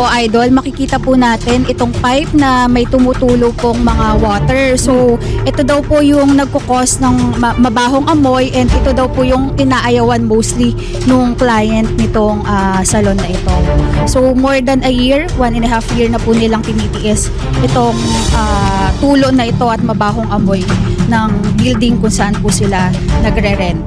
po idol, makikita po natin itong pipe na may tumutulo pong mga water. So ito daw po yung nagkukos ng ma- mabahong amoy and ito daw po yung inaayawan mostly nung client nitong ah, salon na ito. So more than a year, one and a half year na po nilang tinitiis itong ah, tulo na ito at mabahong amoy ng building kung saan po sila nagre-rent.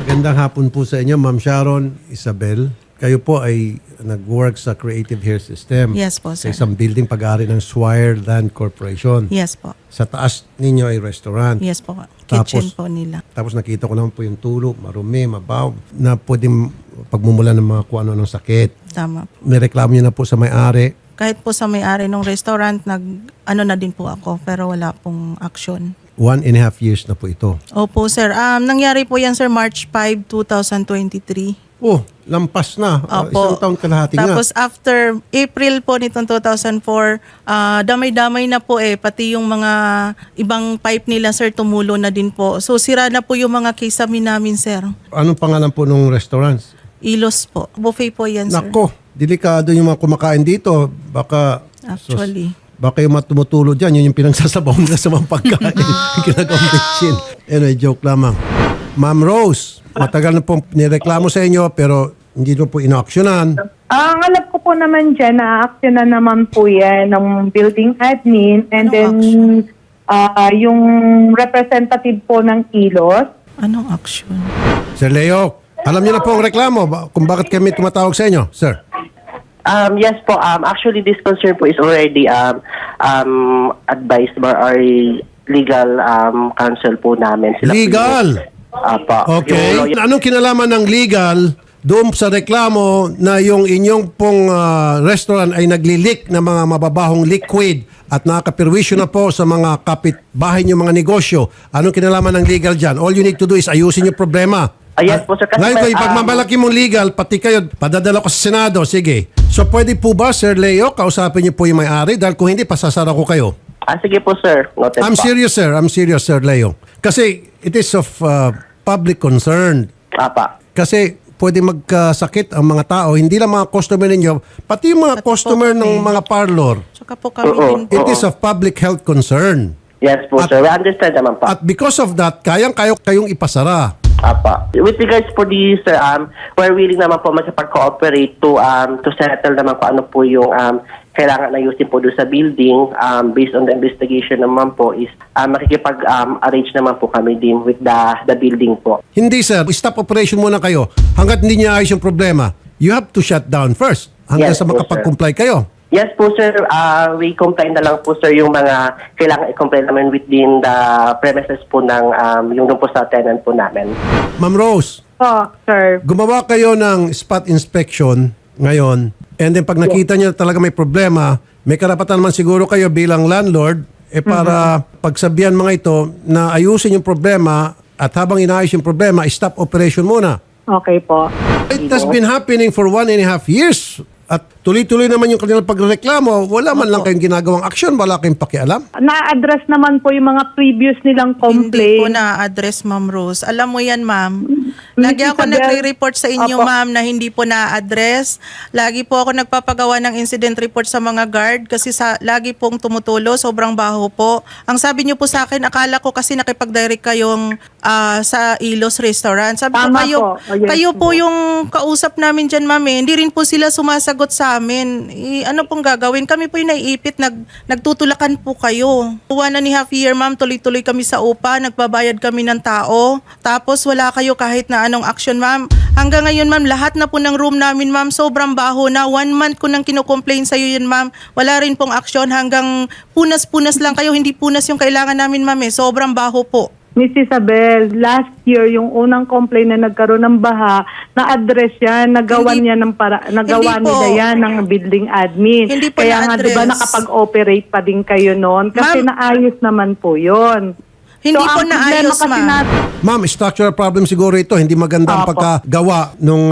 Magandang hapon po sa inyo, Ma'am Sharon Isabel. Kayo po ay nag-work sa Creative Hair System. Yes po, Sa sir. isang building pag-aari ng Swire Land Corporation. Yes po. Sa taas ninyo ay restaurant. Yes po. Tapos- Kitchen po nila. Tapos nakita ko naman po yung tulo, marumi, mabaw, na pwedeng pagmumula ng mga kung ano ng sakit. Tama po. Nireklamo niyo na po sa may-ari. Kahit po sa may-ari ng restaurant, nag, ano na din po ako, pero wala pong action. One and a half years na po ito. Opo, sir. Um, nangyari po yan, sir, March 5, 2023. Oh, lampas na. Ah, Opo. isang taon kalahati nga. Tapos after April po nitong 2004, ah, damay-damay na po eh. Pati yung mga ibang pipe nila, sir, tumulo na din po. So sira na po yung mga kisame namin, sir. Anong pangalan po ng restaurants? Ilos po. Buffet po yan, sir. Nako, delikado yung mga kumakain dito. Baka Actually. Baka yung matumutulo dyan, yun yung pinagsasabaw nila sa mga pagkain. Ginagawang bitchin. Anyway, joke lamang. Ma'am Rose, matagal na pong nireklamo sa inyo pero hindi nyo po inaaksyonan. Ang alam ko po naman dyan, na-action na naman po yan ng building admin and Anong then ah, yung representative po ng Kilos. Anong action? Sir Leo, alam niyo na po ang reklamo ba- kung bakit kami tumatawag sa inyo, sir. Um, yes po. Um, actually, this concern po is already um, um, advised by our legal um, counsel po namin. Sila po Legal? Apa. Okay. Yung Anong kinalaman ng legal doon sa reklamo na yung inyong pong ah, restaurant ay nagli-leak ng mga mababahong liquid at nakakapirwisyo na po sa mga kapitbahay niyo mga negosyo. Anong kinalaman ng legal dyan? All you need to do is ayusin yung problema. Ah, yes po, sir. Kasi Ngayon, may, kung ipagmamalaki mong legal, pati kayo, padadala ko sa Senado. Sige. So, pwede po ba, Sir Leo, kausapin niyo po yung may-ari? Dahil kung hindi, pasasara ko kayo. Ah, sige po, sir. Noted I'm po. serious, sir. I'm serious, Sir Leo. Kasi it is of uh, public concern. Apa. Kasi pwede magkasakit ang mga tao, hindi lang mga customer ninyo, pati yung mga Pati po customer ng mga parlor. Tsaka po kami Oo. din po. It is of public health concern. Yes po, At- sir. We understand naman po. At because of that, kayang-kayo kayong ipasara. Apa. With regards for this, sir, um, we're willing naman po makipag-cooperate to um, to settle naman po ano po yung um, kailangan ayusin po doon sa building um, based on the investigation naman po is um, makikipag-arrange naman po kami din with the the building po. Hindi sir, stop operation muna kayo. Hanggat hindi niya ayos yung problema, you have to shut down first. Hanggang Yes sa makapag-comply kayo. Yes po sir, uh, we comply na lang po sir yung mga kailangan i-comply namin within the premises po ng um, yung doon po sa tenant po namin. Ma'am Rose, Po, sir. gumawa kayo ng spot inspection ngayon and then pag nakita niyo talaga may problema, may karapatan naman siguro kayo bilang landlord eh para pagsabihan mga ito na ayusin yung problema at habang inaayos yung problema, stop operation muna. Okay po. It has been happening for one and a half years. At tuloy-tuloy naman yung kanilang pagreklamo. Wala man lang kayong ginagawang aksyon. Wala kayong pakialam. Na-address naman po yung mga previous nilang Hindi po complaint. na-address, Ma'am Rose. Alam mo yan, Ma'am. Lagi Mrs. ako Isabel. nagre-report sa inyo, Opo. Ma'am, na hindi po na-address. Lagi po ako nagpapagawa ng incident report sa mga guard kasi sa lagi pong tumutulo, sobrang baho po. Ang sabi niyo po sa akin, akala ko kasi nakipag-direct kayong ah, sa Ilos Restaurant. Sabi ko, Tama kayo, po. Oh, yes kayo po po. yung kausap namin dyan, Ma'am. eh. Hindi rin po sila sumasagot sa amin. Eh, ano pong gagawin? Kami po yung naiipit, nag, nagtutulakan po kayo. One and a half year, ma'am, tuloy-tuloy kami sa upa, nagbabayad kami ng tao. Tapos wala kayo kahit na anong action, ma'am. Hanggang ngayon, ma'am, lahat na po ng room namin, ma'am, sobrang baho na. One month ko nang kinocomplain sa'yo yun, ma'am. Wala rin pong action hanggang punas-punas lang kayo. Hindi punas yung kailangan namin, ma'am, eh. Sobrang baho po. Miss Isabel, last year, yung unang complaint na nagkaroon ng baha, na-address yan, nagawa Hindi- niya ng para, nagawa po. nila yan ng building admin. Hindi po Kaya nga, di ba, nakapag-operate pa din kayo noon? Kasi Ma'am- naayos naman po yun. Hindi po ang problema naayos, ma'am. Ma'am, structural problem siguro ito. Hindi maganda ang pagkagawa ng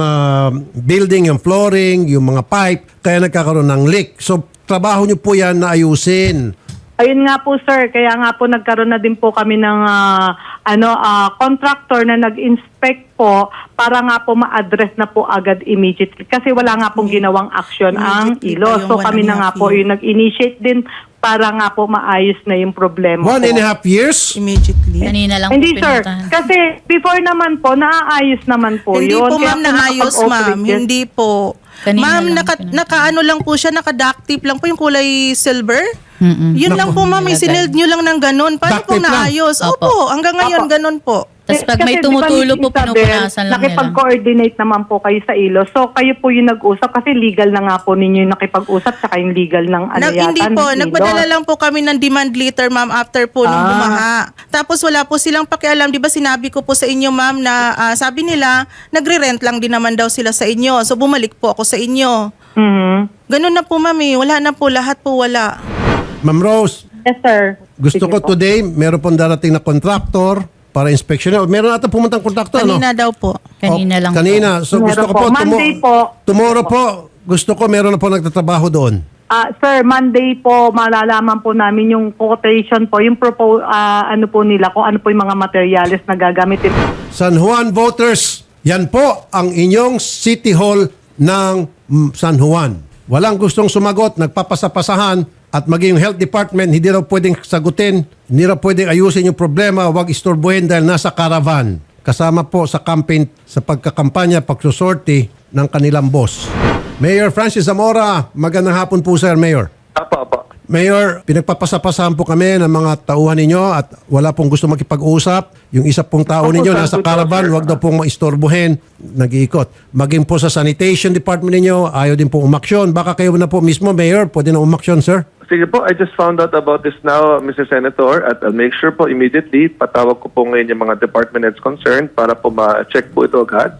building, yung flooring, yung mga pipe. Kaya nagkakaroon ng leak. So, trabaho nyo po yan na ayusin. Ayun nga po sir, kaya nga po nagkaroon na din po kami ng ah, ano ah, contractor na nag-inspect po para nga po ma-address na po agad immediately kasi wala nga pong ginawang action ang Immediately ILO. So kami na nga po yung nag-initiate din para nga po maayos na yung problema One po. and a half years? Immediately. Kanina lang Hindi po sir, pinuntahan. kasi before naman po, naaayos naman po Hindi yun. po Kaya ma'am naayos nakapag-operate ma'am. yan. Hindi po. Kanina ma'am, lang naka, pinuntahan. naka-ano lang po siya, naka-duct tape lang po yung kulay silver. Mm-mm. Yun lang po ma'am, Nilagay. isineld nyo lang ng ganun. Paano Duct po tape lang? naayos? Opo. Opo, hanggang ngayon Opo. ganun po. Tapos pag may Kasi di ba, tumutulo Miss po, Isabel, pinupunasan lang nila. Nakipag-coordinate naman po kayo sa ILO. So, kayo po yung nag-usap kasi legal na nga po ninyo yung nakipag-usap tsaka yung legal ng ano Nag, yata hindi po, ILO. nagpadala lang po kami ng demand letter ma'am after po nung Ah. bumaha. Tapos wala po silang pakialam, 'di ba sinabi ko po sa inyo ma'am na ah, sabi nila nagre-rent lang din naman daw sila sa inyo. So bumalik po ako sa inyo. Mhm. Ganun na po ma'am eh. Wala na po, lahat po wala. Ma'am Rose, Yes, sir. gusto Sige ko po. today, meron pong darating na contractor para inspection. Meron ata pumuntang contractor, no? Kanina daw po. Kanina Oh, lang Kanina. So Meron gusto ko po. po, Monday po. tomorrow po, gusto ko meron na po nagtatrabaho doon. Ah, sir, Monday po malalaman po namin yung quotation po, yung propo, ah, ano po nila, kung ano po yung mga materials na gagamitin. San Juan voters, yan po ang inyong City Hall ng mm, San Juan. Walang gustong sumagot, nagpapasapasahan at maging yung health department, hindi raw pwedeng sagutin, hindi raw pwedeng ayusin yung problema, wag istorbohin dahil nasa caravan. Kasama po sa campaign, sa pagkakampanya, pagsusorti ng kanilang boss. Mayor Francis Zamora, magandang hapon po sir, Mayor. Apo, apo. Mayor, pinagpapasapasahan po kami ng mga tauhan ninyo at wala pong gusto makipag-usap. Yung isa pong tao ninyo nasa caravan, wag daw pong maistorbohin. Nag-iikot. Maging po sa sanitation department ninyo, ayaw din pong umaksyon. Baka kayo na po mismo, Mayor, pwede na umaksyon, sir? Sige po, I just found out about this now, Mr. Senator, at I'll make sure po immediately, patawag ko po ngayon yung mga department heads concerned para po ma-check po ito agad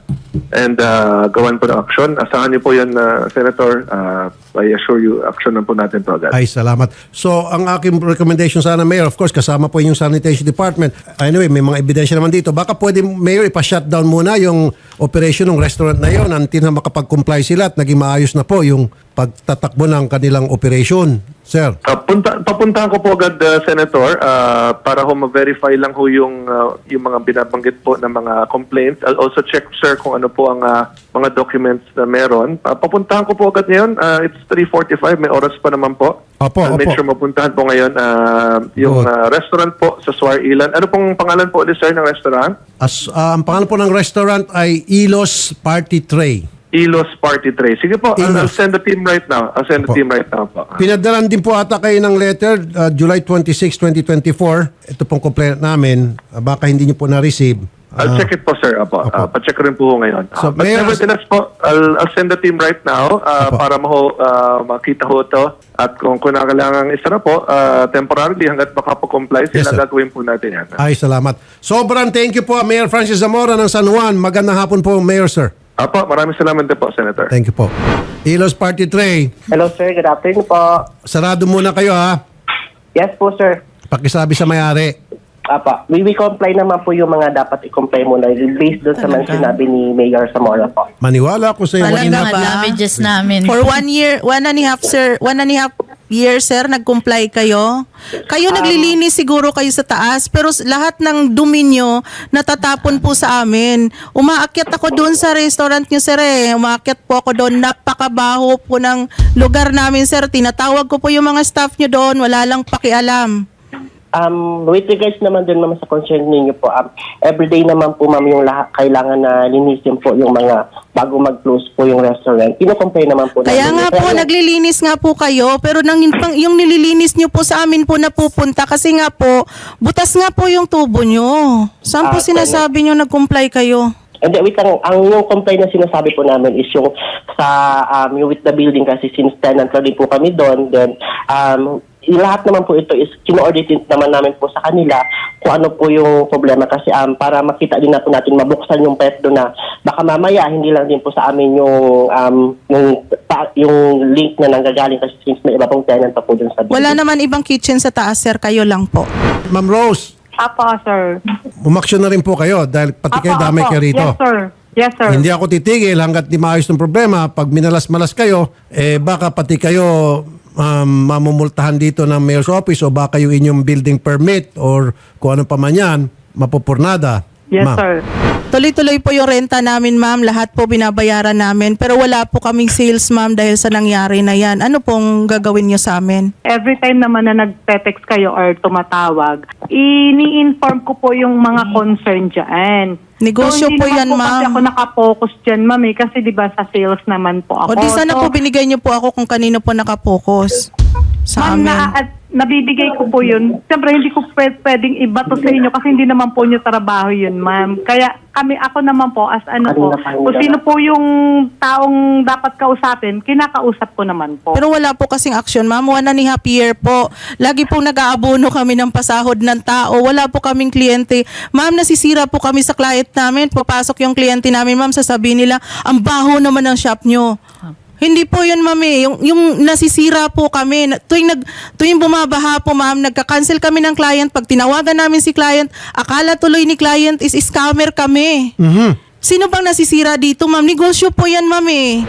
and uh, gawan po ng action. Asahan niyo po yan, uh, Senator. Uh, I assure you, action po natin to agad. Ay, salamat. So, ang aking recommendation sana, Mayor, of course, kasama po yung sanitation department. Anyway, may mga ebidensya naman dito. Baka pwede, Mayor, ipa-shutdown muna yung operation ng restaurant na yon until na makapag-comply sila at naging maayos na po yung pagtatakbo ng kanilang operation. Sir. Uh, punta, papuntahan ko po agad, uh, Senator, uh, para ho ma-verify lang ho yung, uh, yung mga binabanggit po ng mga complaints. I'll also check, sir, kung ano po ang uh, mga documents na meron. Uh, papuntahan ko po agad ngayon. Uh, it's 3.45, may oras pa naman po. Opo, I'll make opo. sure mapuntahan po ngayon uh, yung Good. uh, restaurant po sa Suar Ilan. Ano pong pangalan po ulit, sir, ng restaurant? As, ah, ang pangalan po ng restaurant ay Ilos Party Tray. Ilos Party Tray. Sige po, I'll, I'll Ilos. send the team right now. I'll send the Opo. team right now po. Pinadalan din po ata kayo ng letter uh, July 26, 2024. Ito pong complaint namin. Uh, baka hindi nyo po na-receive. I'll Ah, check it po, sir. Apo. Opo. Uh, pa-check rin po ngayon. So, Uh, but Mayor- nevertheless po, I'll, I'll send the team right now uh, para maho, uh, makita ho to. At kung kailangan isa na po, uh, temporarily hanggat makapag-comply Yes, sila, sir. gagawin po natin yan. Ay, salamat. Sobrang thank you po, Mayor Francis Zamora ng San Juan. Magandang hapon po, Mayor, sir. Apo, maraming salamat din po, Senator. Thank you po. Ilos Party Tray, Hello sir, good afternoon po. sarado muna kayo ha. Yes po sir. Pakisabi sa may-ari. Apa, we will comply naman po yung mga dapat i-comply muna based doon sa mga sinabi ni Mayor Zamora po. Maniwala ko sa iyo. Talaga mga ba? damages namin. For one year, one and a half, sir, one and a half year, sir, nag-comply kayo. Kayo naglilinis siguro kayo sa taas, pero s- lahat ng dumi nyo natatapon po sa amin. Umaakyat ako doon sa restaurant nyo, sir, eh. Umaakyat po ako doon. Napakabaho po ng lugar namin, sir. Tinatawag ko po yung mga staff nyo doon. Wala lang pakialam. Um, with regards naman din naman sa concern ninyo po, um, everyday naman po ma'am yung lahat, kailangan na linisin po yung mga bago mag-close po yung restaurant. Kino-comply naman po Kaya namin. nga po, naglilinis nga po kayo, pero nang yung nililinis nyo po sa amin po napupunta kasi nga po, butas nga po yung tubo nyo. Saan po Ah, sinasabi nyo nag-comply kayo? Hindi, wait lang. Ang yung complaint na sinasabi po namin is yung sa um, yung with the building kasi since tenant na rin po kami doon. Then, um, lahat naman po ito is kino-audit naman namin po sa kanila kung ano po yung problema kasi um, para makita din na po natin mabuksan yung pet doon na baka mamaya hindi lang din po sa amin yung um, yung, ta- yung link na nanggagaling kasi since may iba pong tenant pa po doon sa building. Wala naman ibang kitchen sa taas, sir. Kayo lang po. Ma'am Rose, Apo, sir. umaksyon na rin po kayo dahil pati kayo Apo, damay apo. kayo rito. Yes, sir. Yes, sir. Hindi ako titigil hanggat di maayos ng problema. Pag minalas-malas kayo, eh baka pati kayo um, mamumultahan dito ng mayor's office o baka yung inyong building permit or kung ano pa man yan, mapupurnada. Yes, Ma'am. sir. Tuloy-tuloy po yung renta namin, ma'am. Lahat po binabayaran namin. Pero wala po kaming sales, ma'am, dahil sa nangyari na yan. Ano pong gagawin nyo sa amin? Every time naman na nag-text kayo or tumatawag, ini-inform ko po yung mga concern dyan. Negosyo hindi po yan, po Kasi ma'am. ako nakapokus dyan, ma'am. eh, Kasi di ba sa sales naman po ako. O di sana So, po binigay nyo po ako kung kanino po nakapokus sa Ma'am, amin. na, at nabibigay ko po yun. Siyempre, hindi ko pwed- pwedeng ibato sa inyo kasi hindi naman po nyo trabaho yun, ma'am. Kaya kami, ako naman po, as ano po, kung sino po yung taong dapat kausapin, kinakausap ko naman po. Pero wala po kasing action, ma'am. One and a half year po. Lagi pong nag-aabono kami ng pasahod ng tao. Wala po kaming kliyente. Ma'am, nasisira po kami sa client namin. Papasok yung kliyente namin, ma'am. Sasabihin nila, ang baho naman ng shop nyo. Hindi po yun, ma'am eh. Yung, yung nasisira po kami. Na- Tuwing, nag, tuwing bumabaha po, ma'am, nagka-cancel kami ng client. Pag tinawagan namin si client, akala tuloy ni client is scammer kami. Mhm. Sino bang nasisira dito, ma'am? Negosyo po yan, ma'am eh.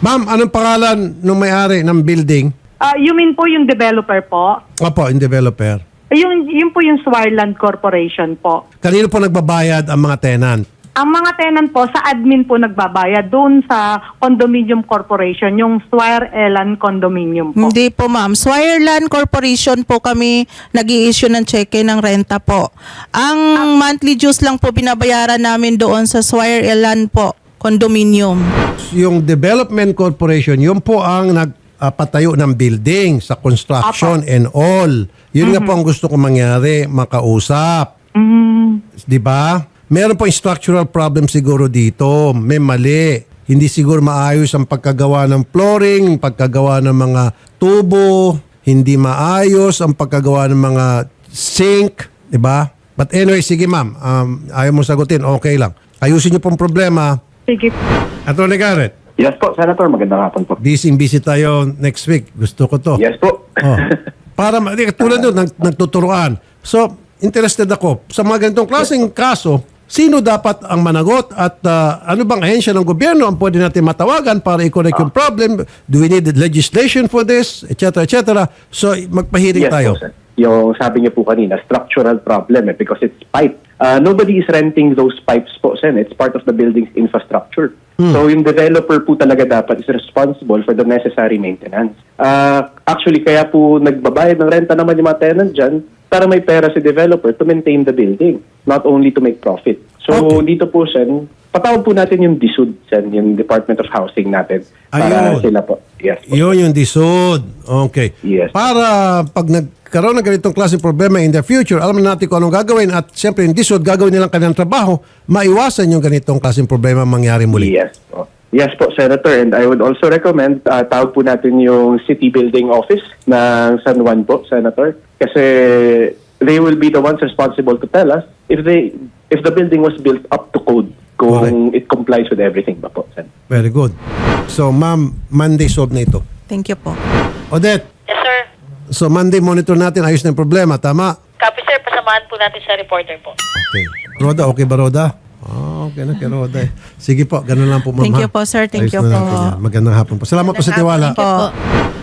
Ma'am, anong pangalan ng may-ari ng building? Ah, you mean po yung developer po? Opo, yung developer. Yung, yun po yung Swireland Corporation po. Kanino po nagbabayad ang mga tenant? Ang mga tenant po, sa admin po nagbabayad doon sa condominium corporation, yung Swire Elan Condominium po. Hindi po ma'am. Swireland Corporation po kami nag issue ng cheque ng renta po. Ang monthly dues lang po binabayaran namin doon sa Swireland po, condominium. Yung Development Corporation, yun po ang nagpatayo ng building sa construction and all. Yun nga po ang gusto ko mangyari, makausap. Mm, Di ba? Meron po structural problem siguro dito. May mali. Hindi siguro maayos ang pagkagawa ng flooring, pagkagawa ng mga tubo, hindi maayos ang pagkagawa ng mga sink, di ba? But anyway, sige ma'am, um, ayaw mo sagutin, okay lang. Ayusin niyo pong problema. sige. Attorney Garrett, Yes po, Senator. Magandang hapon po. busy-busy tayo next week. Gusto ko to. Yes po. Oh. Para ma- di, tulad doon, nag, nagtuturoan. So, interested ako. Sa mga ganitong klaseng kaso, sino dapat ang managot at ah, ano bang ahensya ng gobyerno ang pwede natin matawagan para i-correct yung problem? Do we need legislation for this? Etc. etc. So, magpahiring yes tayo. po, sir. Yung sabi niyo po kanina, structural problem eh, because it's pipe. Uh, nobody is renting those pipes po, Sen. It's part of the building's infrastructure. So yung developer po talaga dapat is responsible for the necessary maintenance. Uh, actually, kaya po nagbabayad ng renta naman yung mga tenant dyan para may pera si developer to maintain the building, not only to make profit. So dito po, Sen, patawag po natin yung DSUD, Sen, yung Department of Housing natin. Para Ayun. sila po. Yes po. Yun yung disod. Okay. Yes. Para pag nagkaroon ng ganitong klaseng problema in the future, alam na natin kung anong gagawin at siyempre yung disod, gagawin nilang kanilang trabaho, maiwasan yung ganitong klaseng problema mangyari muli. Yes po. Yes po, Senator. And I would also recommend, uh, tawag po natin yung City Building Office ng San Juan po, Senator. Kasi they will be the ones responsible to tell us if they if the building was built up to code kung it complies with everything ba po, Sen. Very good. So, ma'am, Monday solve na ito. Thank you po. Odette, Yes, sir. so Monday monitor natin, ayos na yung problema, tama? Copy, sir. Pasamahan po natin sa reporter po. Okay. Roda, okay ba Roda? Okay na kay Roda. Sige po, ganun lang po ma'am. Thank ha? you po, sir. Thank Ayos you na po. yan. Magandang hapon po. Salamat po sa tiwala. Po.